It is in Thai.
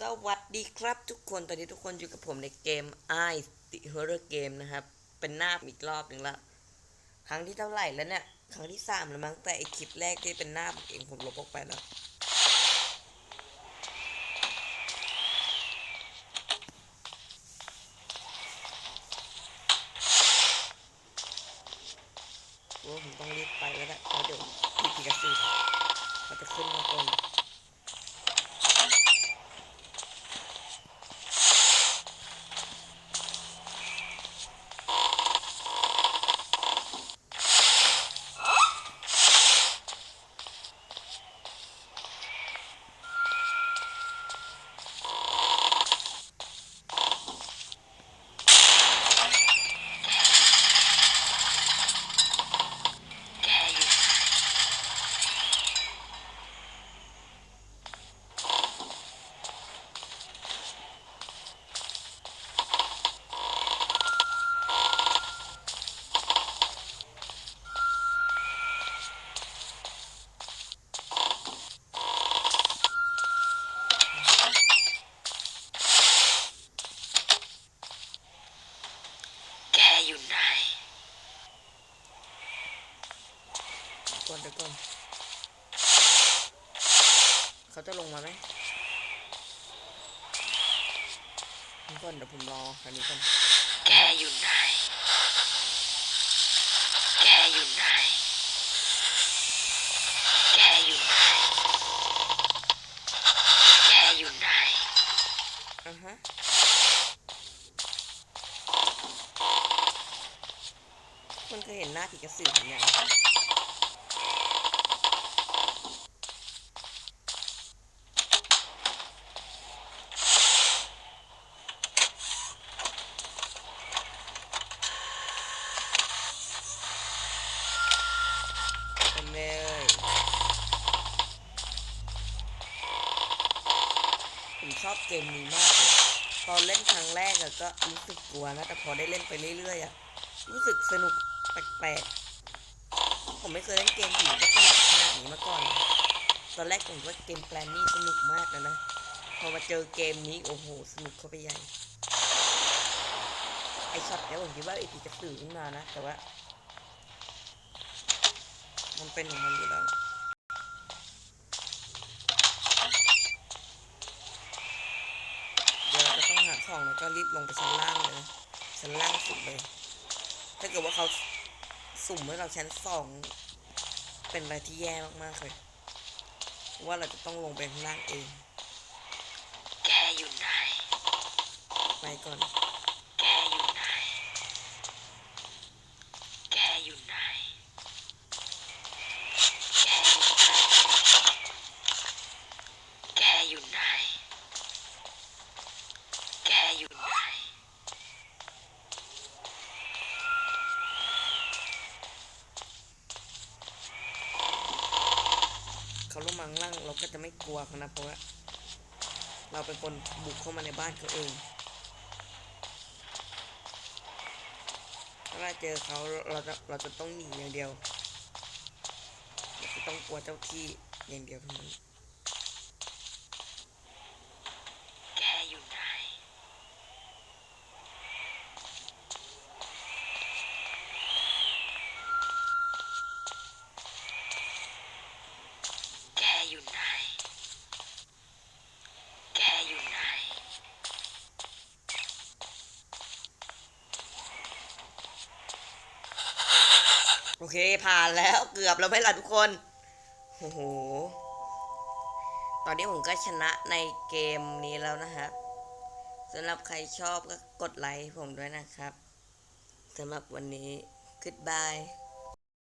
สวัสดีครับทุกคนตอนนี้ทุกคนอยู่กับผมในเกม I The Horror Game นะครับ เป็นหน้าอีกรอบหนึ่งละครั้งที่เท่าไหร่แล้วเนี่ย ครั้งที่สามแล้วมั้งแต่ไอคลิปแรกที่เป็นหน้าเองผมลบออกไปแล้ว โอ้ผมต้องรีบไปแล้วแหละเพราะเดี๋ยวพี่พีกระสือเขาจะขึ้นมาก่อน แกอยู่ แก อยู่ไหนก่อนเดี๋ยวก่อนเขาจะลงมาไหมเดี๋ยวก่อนเดี๋ยวผมรอคันนี้ก่อนแกอยู่ไหน แกอยู่ไหน แกอยู่ไหน แกอยู่ไหนอะฮะ มันเคยเห็นหน้าผีกระสือผมยังเป็นเลยผมชอบเกมนี้มากเลยตอนเล่นครั้งแรกอะก็รู้สึกกลัวนะ แต่พอได้เล่นไปเรื่อยๆอะรู้สึกสนุก แปลกๆ ผมไม่เคยเล่นเกมผีก็สนุกขนาดนี้มาก่อน ตอนแรกผมว่าเกมแปลนนี่สนุกมากนะนะ พอมาเจอเกมนี้โอ้โห สนุกเข้าไปใหญ่ ไอช็อตเนี้ยผมคิดว่าไอผีจะสื่อขึ้นมานะ แต่ว่า มันเป็นของมันอยู่แล้วเดี๋ยวเราต้องหาของแล้วก็รีบลงไปชั้นล่างเลยนะชั้นล่างสุดเลย ถ้าเกิดว่าเขา สุ่มให้เราชั้นสองเป็นอะไรที่แย่มากๆเลยเพราะว่าเราจะต้องลงไปข้างล่างเอง แกอยู่ไหน ไปก่อน แกอยู่ไหน แกอยู่ไหน แกอยู่ไหน แกอยู่ไหน เขาลงมาข้างล่างเราก็จะไม่กลัวเขานะเพราะว่าเราเป็นคนบุกเข้ามาในบ้านเขาเอง ถ้าเราเจอเขาเราจะเราจะต้องหนีอย่างเดียว เราจะต้องกลัวเจ้าที่อย่างเดียวเท่านั้น แกอยู่ไหน แกอยู่ไหน แกอยู่ไหน โอเคผ่านแล้วเกือบแล้วไหมล่ะทุกคนโอ้โหตอนนี้ผมก็ชนะในเกมนี้แล้วนะครับสำหรับใครชอบก็กดไลค์ผมด้วยนะครับสำหรับวันนี้ goodbye